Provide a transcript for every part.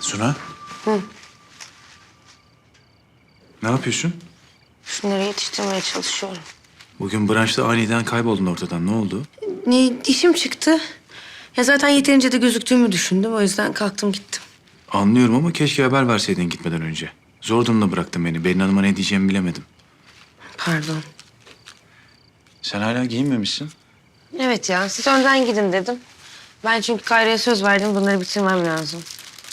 Suna. Ne yapıyorsun? Şunları yetiştirmeye çalışıyorum. Bugün branşta aniden kayboldun ortadan. Ne oldu? Ne, işim çıktı. Ya zaten yeterince de gözüktüğümü düşündüm. O yüzden kalktım gittim. Anlıyorum ama keşke haber verseydin gitmeden önce. Zor durumda bıraktın beni. Berin Hanım'a ne diyeceğimi bilemedim. Pardon. Sen hala giyinmemişsin. Evet ya siz önden gidin dedim. Ben çünkü Kayra'ya söz verdim. Bunları bitirmem lazım.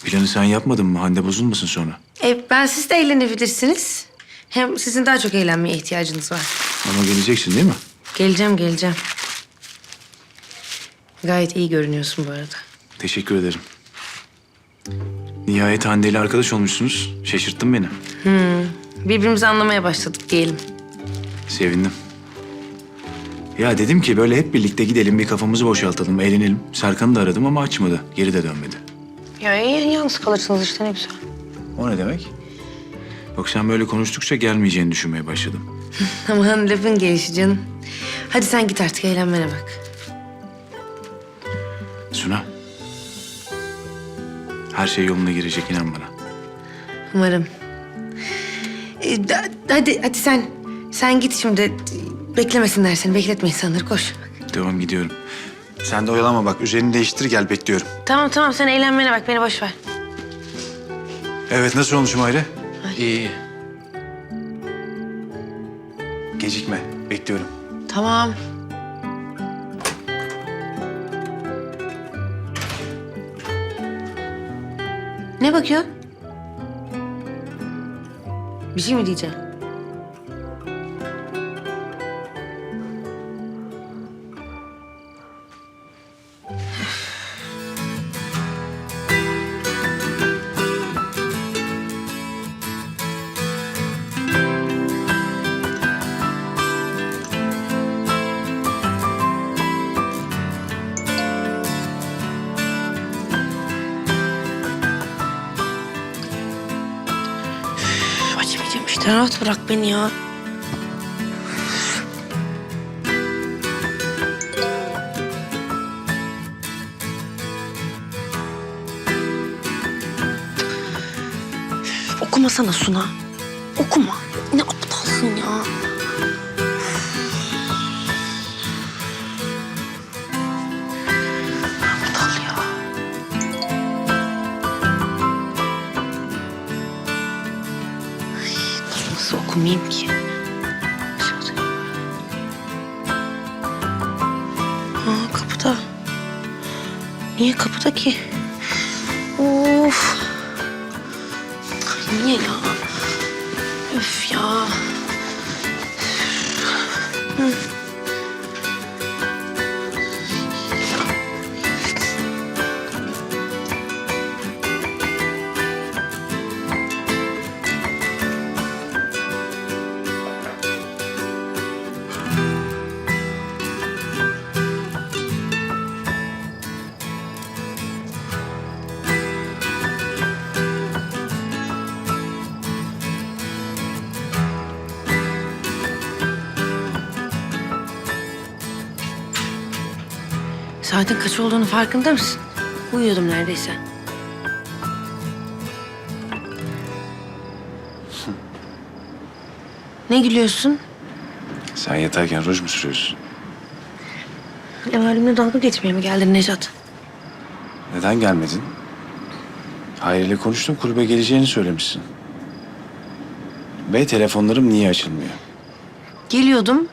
Planı sen yapmadın mı? Hande bozulmasın sonra. E, ben siz de eğlenebilirsiniz. Hem sizin daha çok eğlenmeye ihtiyacınız var. Ama geleceksin değil mi? Geleceğim, geleceğim. Gayet iyi görünüyorsun bu arada. Teşekkür ederim. Nihayet Hande ile arkadaş olmuşsunuz. Şaşırttın beni. Birbirimizi anlamaya başladık diyelim. Sevindim. Ya dedim ki böyle hep birlikte gidelim bir kafamızı boşaltalım, eğlenelim. Serkan'ı da aradım ama açmadı. Geri de dönmedi. Ya iyi, yalnız kalırsınız işte ne güzel. O ne demek? Bak sen böyle konuştukça gelmeyeceğini düşünmeye başladım. Aman lafın gelişi canım. Hadi sen git artık eğlenmene bak. Suna. Her şey yoluna girecek inan bana. Umarım. E, da- hadi, hadi sen. Sen git şimdi. Beklemesinler seni. Bekletme insanları. Koş. Devam gidiyorum. Sen de oyalama bak. Üzerini değiştir gel bekliyorum. Tamam tamam sen eğlenmene bak. Beni boş ver. Evet nasıl olmuşum Ayrı? Ay. İyi. Gecikme. Bekliyorum. Tamam. Ne bakıyorsun? Bir şey mi diyeceğim? Rahat bırak beni ya. Okumasana Suna. Okumayayım ki? Aa kapıda. Niye kapıda ki? Saatin kaç olduğunu farkında mısın? Uyuyordum neredeyse. Ne gülüyorsun? Sen yatarken ruj mu sürüyorsun? Ev halimle dalga geçmeye mi geldin Nejat? Neden gelmedin? Hayri ile konuştum kulübe geleceğini söylemişsin. Ve telefonlarım niye açılmıyor? Geliyordum.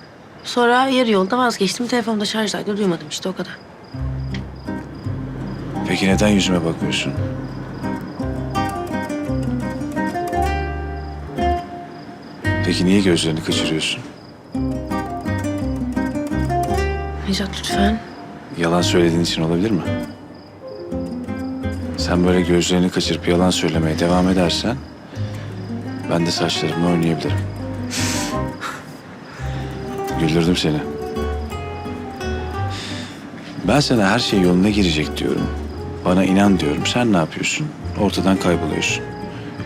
Sonra yarı yolda vazgeçtim. Telefonda şarjdaydı. Duymadım işte o kadar. Peki neden yüzüme bakmıyorsun? Peki niye gözlerini kaçırıyorsun? Nejat lütfen. Yalan söylediğin için olabilir mi? Sen böyle gözlerini kaçırıp yalan söylemeye devam edersen... ...ben de saçlarımla oynayabilirim. Güldürdüm seni. Ben sana her şey yoluna girecek diyorum. Bana inan diyorum. Sen ne yapıyorsun? Ortadan kayboluyorsun.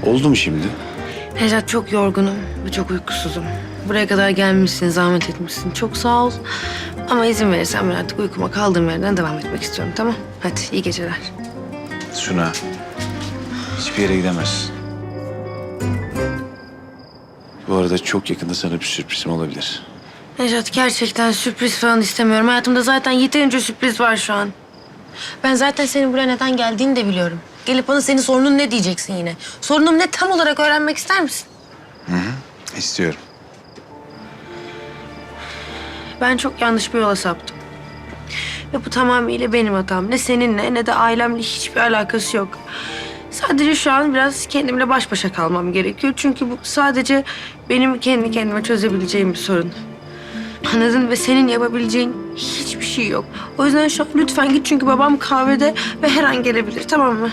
Oldu mu şimdi? Nejat çok yorgunum ve çok uykusuzum. Buraya kadar gelmişsin, zahmet etmişsin. Çok sağ ol. Ama izin verirsen ben artık uykuma kaldığım yerden devam etmek istiyorum. Tamam? Hadi iyi geceler. Suna. Hiçbir yere gidemez. Bu arada çok yakında sana bir sürprizim olabilir. Nejat gerçekten sürpriz falan istemiyorum. Hayatımda zaten yeterince sürpriz var şu an. Ben zaten senin buraya neden geldiğini de biliyorum. Gelip bana senin sorunun ne diyeceksin yine. Sorunum ne tam olarak öğrenmek ister misin? İstiyorum. Ben çok yanlış bir yola saptım. Ve bu tamamıyla benim hatam. Ne seninle ne de ailemle hiçbir alakası yok. Sadece şu an biraz kendimle baş başa kalmam gerekiyor. Çünkü bu sadece benim kendi kendime çözebileceğim bir sorun. Anladın ve senin yapabileceğin hiçbir şey yok. O yüzden an lütfen git çünkü babam kahvede ve her an gelebilir tamam mı?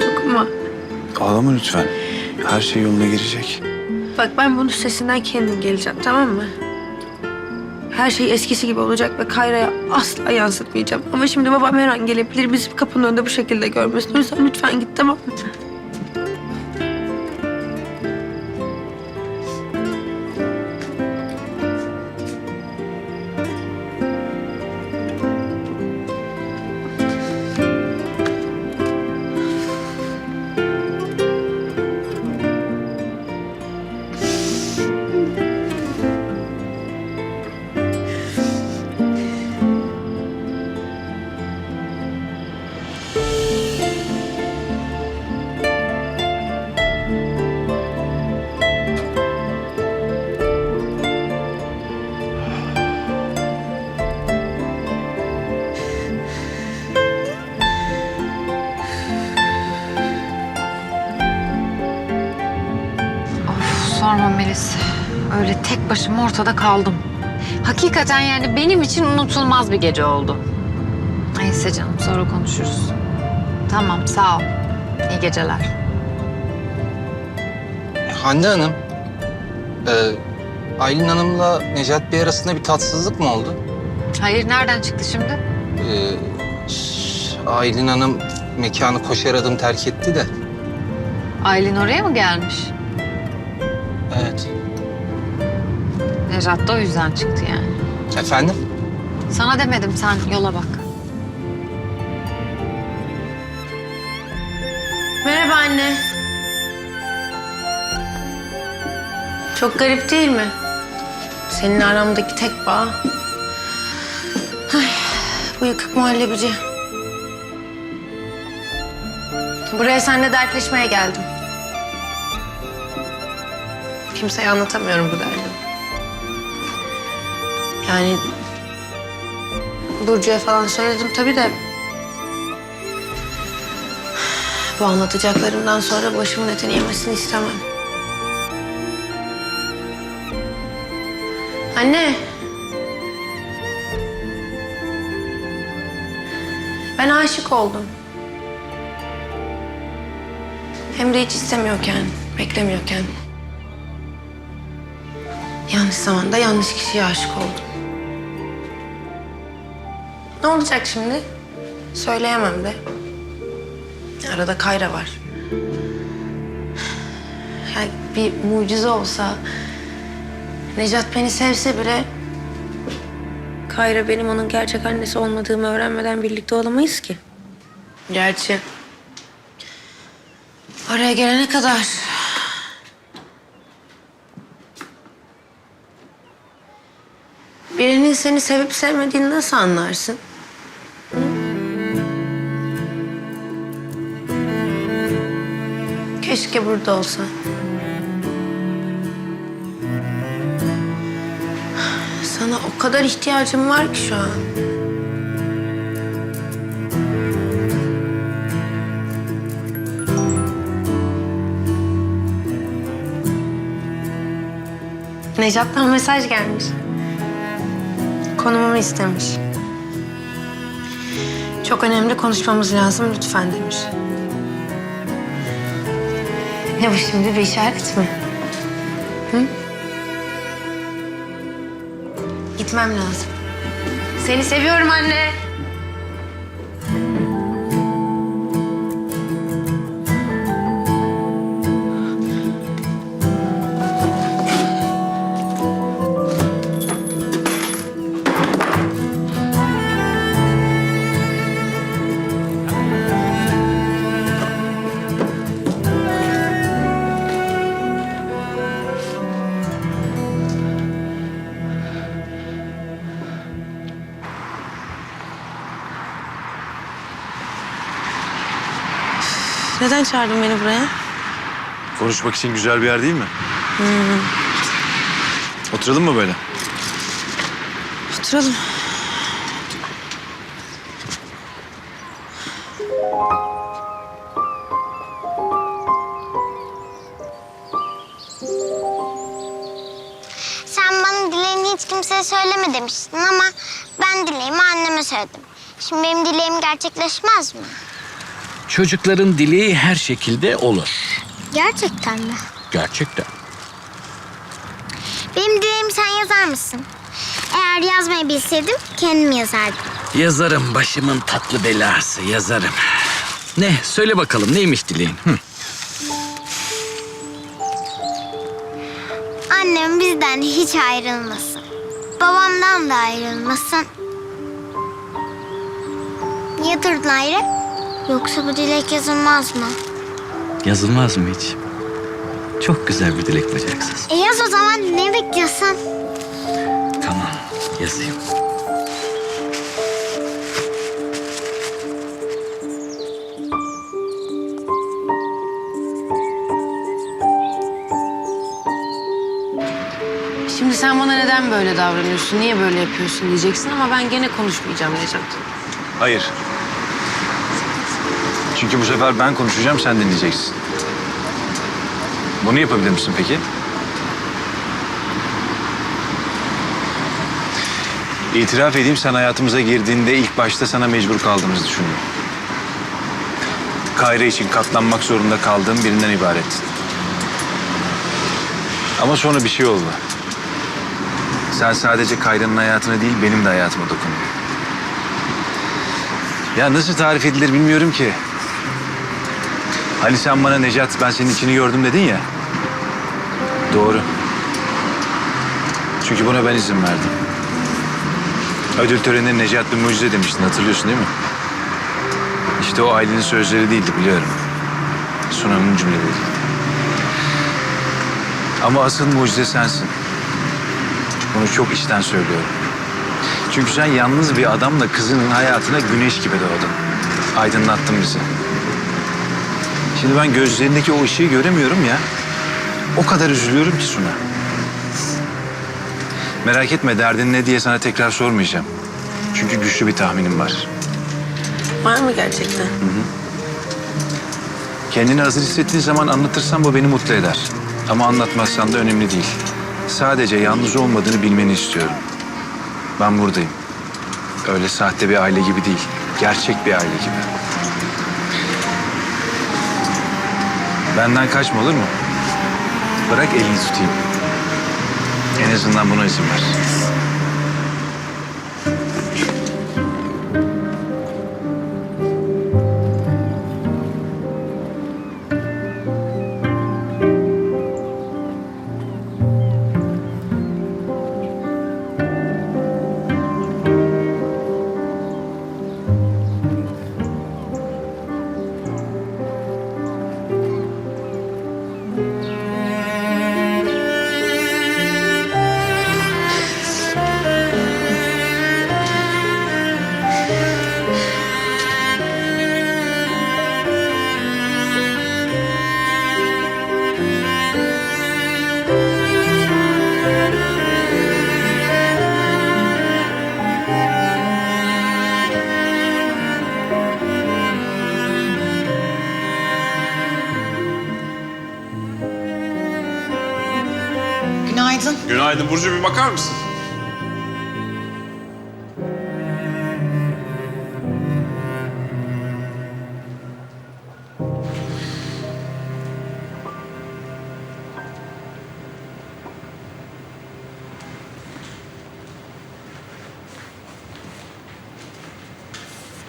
Dokunma. Ağlama lütfen. Her şey yoluna girecek. Bak ben bunun sesinden kendim geleceğim tamam mı? Her şey eskisi gibi olacak ve Kayra'ya asla yansıtmayacağım. Ama şimdi babam her an gelebilir. Bizi kapının önünde bu şekilde görmesin. O yüzden lütfen git tamam mı? Başıma ortada kaldım. Hakikaten yani benim için unutulmaz bir gece oldu. Neyse canım sonra konuşuruz. Tamam sağ ol. İyi geceler. Hande Hanım, e, Aylin Hanım'la Necat Bey arasında bir tatsızlık mı oldu? Hayır nereden çıktı şimdi? E, Aylin Hanım mekanı koşar adım terk etti de. Aylin oraya mı gelmiş? Evet. Nejat da o yüzden çıktı yani. Efendim? Sana demedim sen yola bak. Merhaba anne. Çok garip değil mi? Senin aramdaki tek bağ. Ay, bu yıkık muhallebici. Buraya seninle dertleşmeye geldim. Kimseye anlatamıyorum bu derdimi. Yani Burcu'ya falan söyledim tabii de Bu anlatacaklarımdan sonra başımın etini yemesini istemem. Anne. Ben aşık oldum. Hem de hiç istemiyorken, beklemiyorken. Yanlış zamanda yanlış kişiye aşık oldum. Ne olacak şimdi? Söyleyemem de. Arada Kayra var. Yani bir mucize olsa... Necat beni sevse bile... Kayra benim onun gerçek annesi olmadığımı öğrenmeden birlikte olamayız ki. Gerçi... Oraya gelene kadar... Birinin seni sevip sevmediğini nasıl anlarsın? Keşke burada olsa. Sana o kadar ihtiyacım var ki şu an. Necat'tan mesaj gelmiş. Konumumu istemiş. Çok önemli konuşmamız lazım lütfen demiş. Ne bu şimdi bir işaret mi? Hı? Gitmem lazım. Seni seviyorum anne. Neden çağırdın beni buraya? Konuşmak için güzel bir yer değil mi? Oturalım mı böyle? Oturalım. Sen bana dileğini hiç kimseye söyleme demiştin ama ben dileğimi anneme söyledim. Şimdi benim dileğim gerçekleşmez mi? Çocukların dileği her şekilde olur. Gerçekten mi? Gerçekten. Benim dileğimi sen yazar mısın? Eğer yazmayı bilseydim kendim yazardım. Yazarım başımın tatlı belası yazarım. Ne? Söyle bakalım neymiş dileğin? Hı. Annem bizden hiç ayrılmasın. Babamdan da ayrılmasın. Niye durdun ayrı? Yoksa bu dilek yazılmaz mı? Yazılmaz mı hiç? Çok güzel bir dilek bacaksız. E yaz o zaman ne bekliyorsun? Tamam yazayım. Şimdi sen bana neden böyle davranıyorsun, niye böyle yapıyorsun diyeceksin ama ben gene konuşmayacağım Necat. Hayır. Çünkü bu sefer ben konuşacağım, sen dinleyeceksin. Bunu yapabilir misin peki? İtiraf edeyim sen hayatımıza girdiğinde ilk başta sana mecbur kaldığımızı düşündüm. Kayra için katlanmak zorunda kaldığım birinden ibarettin. Ama sonra bir şey oldu. Sen sadece Kayra'nın hayatına değil benim de hayatıma dokundun. Ya nasıl tarif edilir bilmiyorum ki. Hani sen bana Necat ben senin içini gördüm dedin ya. Doğru. Çünkü buna ben izin verdim. Ödül töreninde Necat bir mucize demiştin hatırlıyorsun değil mi? İşte o ailenin sözleri değildi biliyorum. Sunan'ın cümleleri. Ama asıl mucize sensin. Bunu çok içten söylüyorum. Çünkü sen yalnız bir adamla kızının hayatına güneş gibi doğdun. Aydınlattın bizi. Şimdi ben gözlerindeki o ışığı göremiyorum ya. O kadar üzülüyorum ki Suna. Merak etme derdin ne diye sana tekrar sormayacağım. Çünkü güçlü bir tahminim var. Var mı gerçekten? Kendini hazır hissettiğin zaman anlatırsan bu beni mutlu eder. Ama anlatmazsan da önemli değil. Sadece yalnız olmadığını bilmeni istiyorum. Ben buradayım. Öyle sahte bir aile gibi değil. Gerçek bir aile gibi. Benden kaçma olur mu? Bırak elini tutayım. En azından buna izin ver. Günaydın. Günaydın Burcu bir bakar mısın?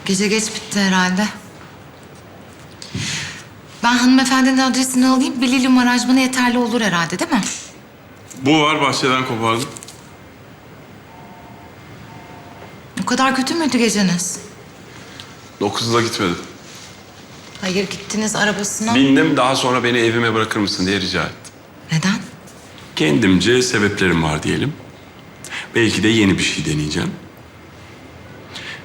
Gece geç bitti herhalde. Ben hanımefendinin adresini alayım. Bir lilyum aranjmanı yeterli olur herhalde değil mi? Bu var bahçeden kopardım. O kadar kötü müydü geceniz? Dokuzda gitmedim. Hayır gittiniz arabasına. Bindim daha sonra beni evime bırakır mısın diye rica ettim. Neden? Kendimce sebeplerim var diyelim. Belki de yeni bir şey deneyeceğim.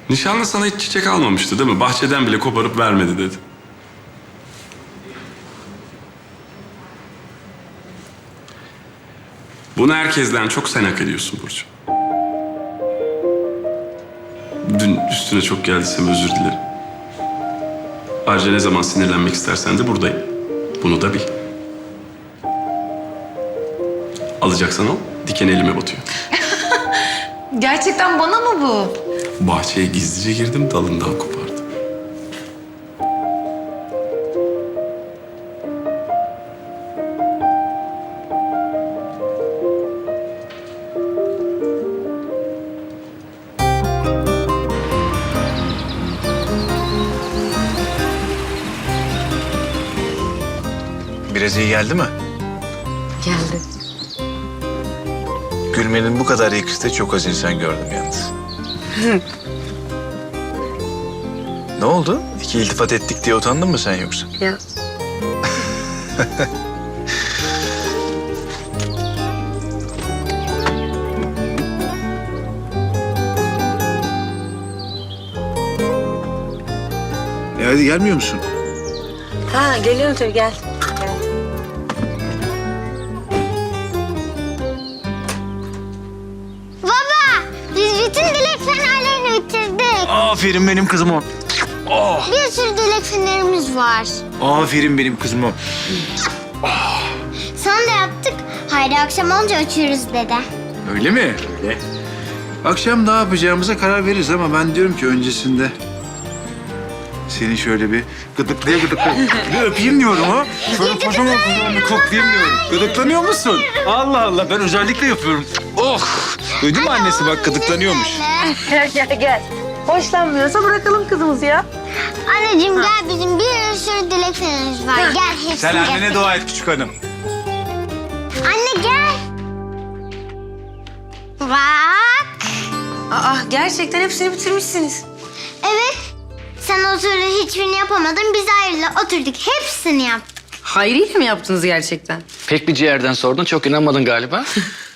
Nişanlı sana hiç çiçek almamıştı değil mi? Bahçeden bile koparıp vermedi dedi. Bunu herkesten çok sen hak ediyorsun Burcu. Dün üstüne çok geldiysem özür dilerim. Ayrıca ne zaman sinirlenmek istersen de buradayım. Bunu da bil. Alacaksan al, diken elime batıyor. Gerçekten bana mı bu? Bahçeye gizlice girdim, dalından kopardım. İyi geldi mi? Geldi. Gülmenin bu kadar yakıştığı çok az insan gördüm yalnız. ne oldu? İki iltifat ettik diye utandın mı sen yoksa? Ya. E hadi gelmiyor musun? Ha geliyorum tabii gel. Aferin benim kızıma. Bir sürü dilek fenerimiz var. Aferin benim kızıma. Sana da yaptık. Haydi akşam olunca açıyoruz dede. Öyle mi? Öyle. Akşam ne yapacağımıza karar veririz ama ben diyorum ki öncesinde seni şöyle bir gıdıklaya gıdıklaya bir öpeyim diyorum ha. Şöyle kocaman kocaman bir koklayayım diyorum. Gıdıklanıyor musun? Allah Allah ben özellikle yapıyorum. Oh! Duydun mu annesi bak gıdıklanıyormuş. Gel gel gel. Hoşlanmıyorsa bırakalım kızımızı ya. Anneciğim gel bizim bir sürü dilek fenerimiz var. Gel hepsini Sen annene gel. dua et küçük hanım. Anne gel. Bak. Aa gerçekten hepsini bitirmişsiniz. Evet. Sen o sırada hiçbirini yapamadın. Biz ayrıla oturduk. Hepsini yaptık. Hayri ile mi yaptınız gerçekten? Pek bir ciğerden sordun. Çok inanmadın galiba.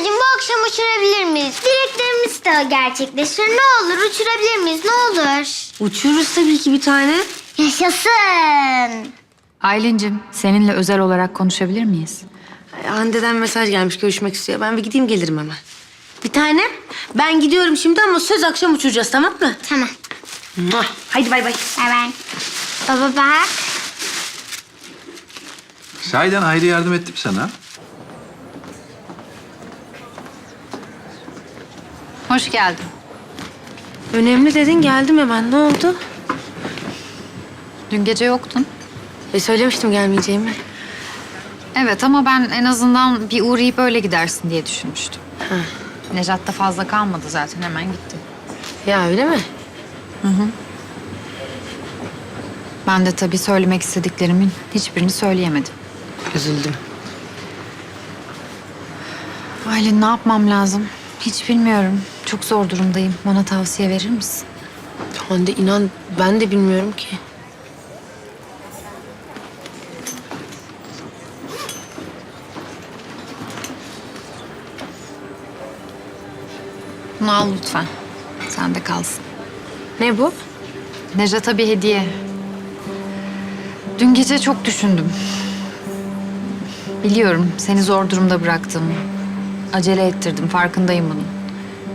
Anneciğim bu akşam uçurabilir miyiz? Dileklerimiz de gerçekleşir. Ne olur uçurabilir miyiz? Ne olur. Uçuyoruz tabii ki bir tane. Yaşasın. Aylin'cim seninle özel olarak konuşabilir miyiz? Hande'den mesaj gelmiş görüşmek istiyor. Ben bir gideyim gelirim hemen. Bir tane. Ben gidiyorum şimdi ama söz akşam uçuracağız tamam mı? Tamam. Muah. Haydi bay bay. Bay bay. Baba bak. Sahiden Hayri yardım ettim sana. Hoş geldin. Önemli dedin geldim hemen. Ne oldu? Dün gece yoktun. E söylemiştim gelmeyeceğimi. Evet ama ben en azından bir uğrayıp öyle gidersin diye düşünmüştüm. Nejat da fazla kalmadı zaten hemen gitti. Ya öyle mi? Ben de tabii söylemek istediklerimin hiçbirini söyleyemedim. Üzüldüm. Aylin ne yapmam lazım? Hiç bilmiyorum. Çok zor durumdayım. Bana tavsiye verir misin? Hande inan ben de bilmiyorum ki. Bunu al lütfen. Sen de kalsın. Ne bu? Nejat'a bir hediye. Dün gece çok düşündüm. Biliyorum seni zor durumda bıraktım. Acele ettirdim, farkındayım bunun.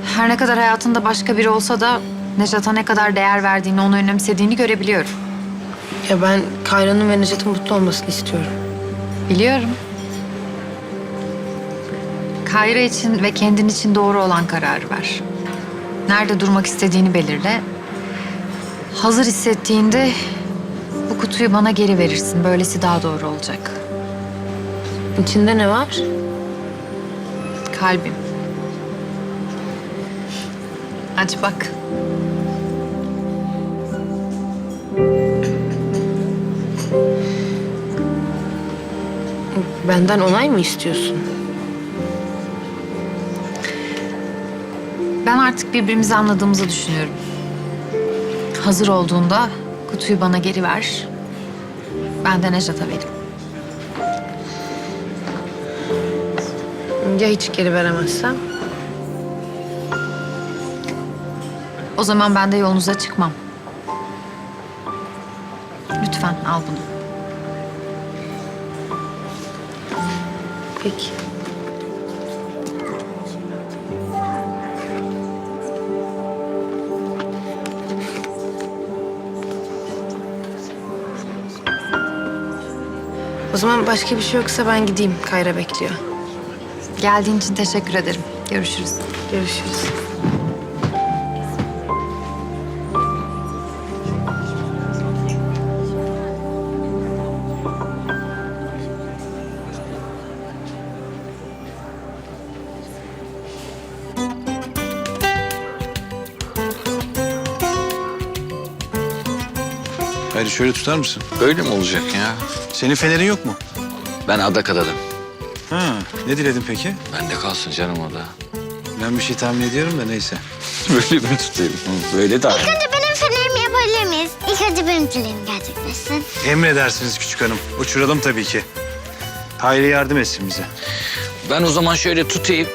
Her ne kadar hayatında başka biri olsa da Nejat'a ne kadar değer verdiğini, onu önemsediğini görebiliyorum. Ya ben Kayra'nın ve Necat'ın mutlu olmasını istiyorum. Biliyorum. Kayra için ve kendin için doğru olan kararı ver. Nerede durmak istediğini belirle. Hazır hissettiğinde bu kutuyu bana geri verirsin. Böylesi daha doğru olacak. İçinde ne var? Kalbim. Aç bak. Benden onay mı istiyorsun? Ben artık birbirimizi anladığımızı düşünüyorum. Hazır olduğunda kutuyu bana geri ver. Ben de Nejat'a vereyim. Ya hiç geri veremezsem? O zaman ben de yolunuza çıkmam. Lütfen al bunu. Peki. O zaman başka bir şey yoksa ben gideyim. Kayra bekliyor. Geldiğin için teşekkür ederim. Görüşürüz. Görüşürüz. Şöyle tutar mısın? Böyle mi olacak ya? Senin fenerin yok mu? Ben adak adadım. Ha, ne diledin peki? Bende kalsın canım o da. Ben bir şey tahmin ediyorum da neyse. Böyle mi tutayım? Böyle de İlk önce benim fenerimi yapabilir miyiz? İlk önce benim dileğim gerçekleşsin. Emredersiniz küçük hanım. Uçuralım tabii ki. Hayri yardım etsin bize. Ben o zaman şöyle tutayım.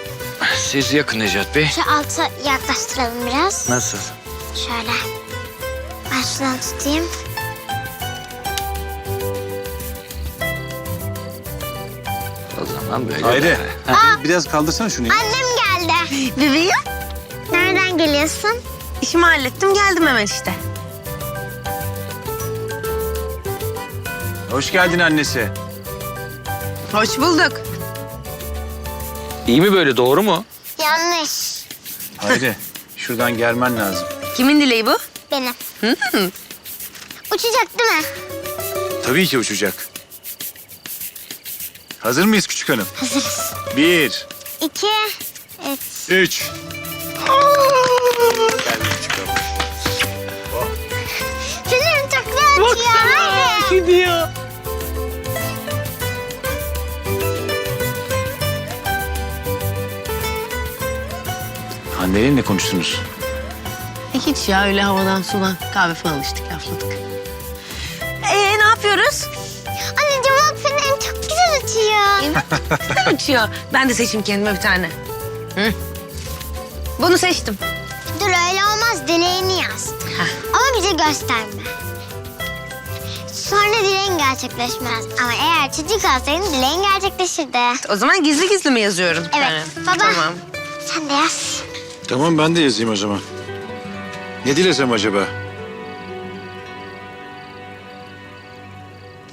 Siz yakın Necat Bey. Şu alta yaklaştıralım biraz. Nasıl? Şöyle. Ben şuradan tutayım. O zaman böyle. Hayri. Biraz kaldırsana şunu ya. Annem geldi. Bebeğim. Nereden geliyorsun? İşimi hallettim geldim hemen işte. Hoş geldin annesi. Hoş bulduk. İyi mi böyle doğru mu? Yanlış. Hayri şuradan gelmen lazım. Kimin dileği bu? Benim. Uçacak değil mi? Tabii ki uçacak. Hazır mıyız küçük hanım? Hazırız. Bir, İki, üç. üç. Geldi küçük hanım. Fenerim çok güzel uçuyor. Hadi. Gidiyor. Hande'yle ne konuştunuz? E, Hiç ya öyle havadan sudan kahve falan içtik lafladık. Ee ne yapıyoruz? Uçuyor. Güzel uçuyor. Ben de seçeyim kendime bir tane. Hı. Bunu seçtim. Dur öyle olmaz dileğini yaz. Ama bize gösterme. Sonra dileğin gerçekleşmez. Ama eğer çocuk olsaydın dileğin gerçekleşirdi. O zaman gizli gizli mi yazıyorum? bir Evet. tane? Baba. Tamam. Sen de yaz. Tamam ben de yazayım o zaman. Ne dilesem acaba?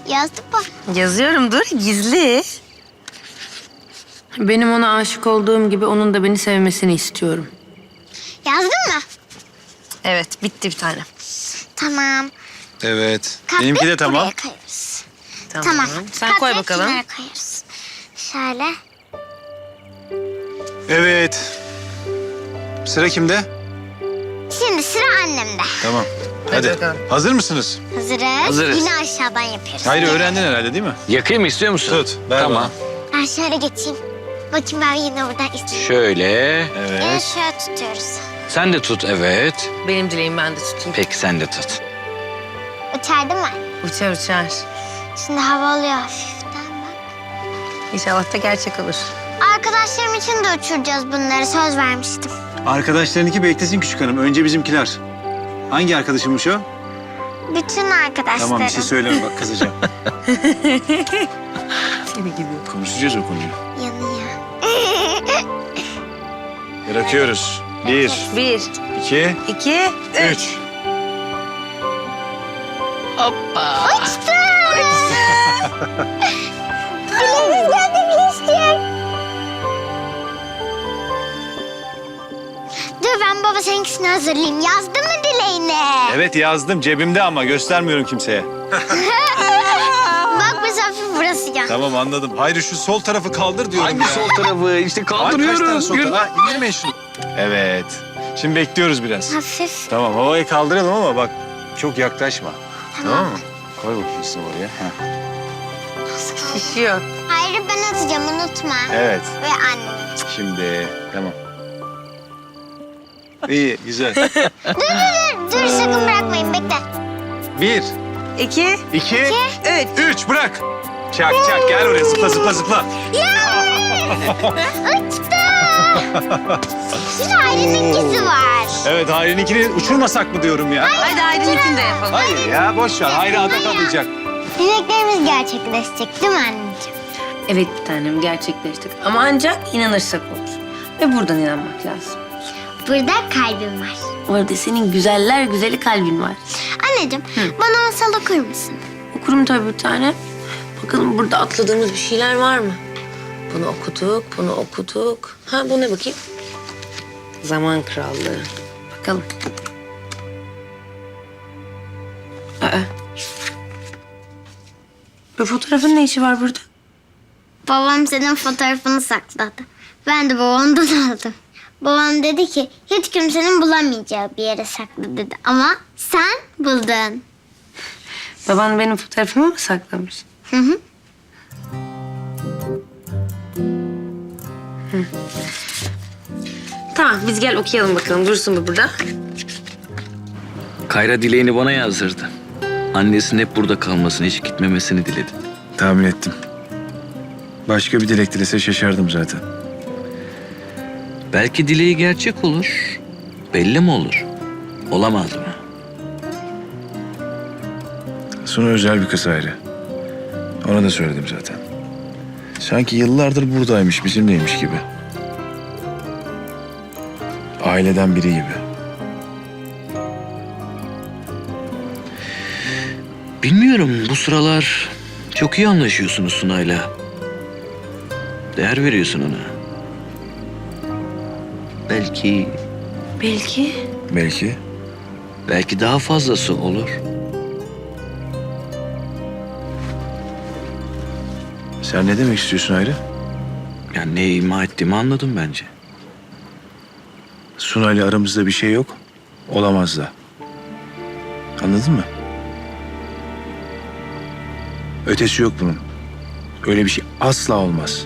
Yazdık mı? Yazıyorum dur gizli. Benim ona aşık olduğum gibi onun da beni sevmesini istiyorum. Yazdın mı? Evet bitti bir tane. Tamam. Evet. Kalp Benimki de buraya tamam. koyarız. Tamam. Tamam. Sen koy bakalım. kenara koyarız. Şöyle. Evet. Sıra kimde? Şimdi sıra annemde. Tamam. Hadi Hadi. bakalım. Hazır mısınız? Hazırız. Hazırız. Yine aşağıdan yapıyoruz. Hayri öğrendin herhalde değil mi? Yakayım mı istiyor musun? Tut, ver Tamam. Ben şöyle geçeyim. Bakayım ben yine buradan isteyeyim. Şöyle. Evet. Evet. şöyle tutuyoruz. Sen de tut evet. Benim dileğim ben de tutayım. Peki sen de tut. Uçar değil mi? Uçar uçar. Şimdi hava alıyor hafiften bak. İnşallah da gerçek olur. Arkadaşlarım için de uçuracağız bunları. Söz vermiştim. Arkadaşlarınki beklesin küçük hanım. Önce bizimkiler. Hangi arkadaşımmış o? Bütün arkadaşlarım. Tamam bir şey söyleme bak kızacağım. Seni gibi. Konuşacağız o konuyu. Yanıyor. Bırakıyoruz. Bir, Bir, iki, iki, üç. üç. Hoppa. Dileğimiz Ben baba seninkisini hazırlayayım. Yazdın mı dileğini? Evet yazdım cebimde ama göstermiyorum kimseye. Bak mesela burası yan. Tamam anladım. Hayri şu sol tarafı kaldır diyorum Hangi ya. sol tarafı? İşte Ay, Kaç tane kaldırıyorum. sol tarafı? Ha, indirmeyin şunu. Evet. Şimdi bekliyoruz biraz. Hafif. Tamam havayı kaldıralım ama bak çok yaklaşma. Tamam, mı? Koy bakayım şunu oraya. Heh. Şişiyor. Hayır ben atacağım unutma. Evet. Ve annem. Şimdi tamam. İyi güzel. Dur dur dur sakın bırakmayın bekle. Bir, İki, iki, üç. üç bırak. Çak çak gel oraya zıpla zıpla zıpla. Uçtu. Şimdi ailenin ikizi var. Evet Hayri'ninkini uçurmasak mı diyorum ya. Hadi Hayri'ninkini de yapalım. Hayır ya boş ver. Hayri ada kalacak. Dileklerimiz gerçekleşecek değil mi anneciğim? Evet bir tanem gerçekleştik. Ama ancak inanırsak olur. Ve buradan inanmak lazım. Burada kalbim var. Orada senin güzeller güzeli kalbin var. Anneciğim bana masal okur musun? Okurum tabii bir tane. Bakalım burada atladığımız bir şeyler var mı? Bunu okuduk, bunu okuduk. Ha bu ne bakayım? Zaman Krallığı. Bakalım. Aa. Bu fotoğrafın ne işi var burada? Babam senin fotoğrafını sakladı. Ben de babamdan aldım. Babam dedi ki hiç kimsenin bulamayacağı bir yere saklı dedi. Ama sen buldun. Baban benim fotoğrafımı mı saklamış? Hı hı. Hı. Tamam biz gel okuyalım bakalım. Dursun bu burada. Kayra dileğini bana yazdırdı. Annesinin hep burada kalmasını, hiç gitmemesini diledi. Tahmin ettim. Başka bir dilek dilese şaşardım zaten. Belki dileği gerçek olur. Belli mi olur? Olamaz mı? Sunu özel bir kız ayrı. Ona da söyledim zaten. Sanki yıllardır buradaymış, bizimleymiş gibi. Aileden biri gibi. Bilmiyorum bu sıralar çok iyi anlaşıyorsunuz Sunay'la. Değer veriyorsun ona. Belki, Belki. Belki. belki daha fazlası olur. Sen ne demek istiyorsun ayrı? Yani ne ima ettiğimi anladım bence. Sunay'la aramızda bir şey yok. Olamaz da. Anladın mı? Ötesi yok bunun. Öyle bir şey asla olmaz.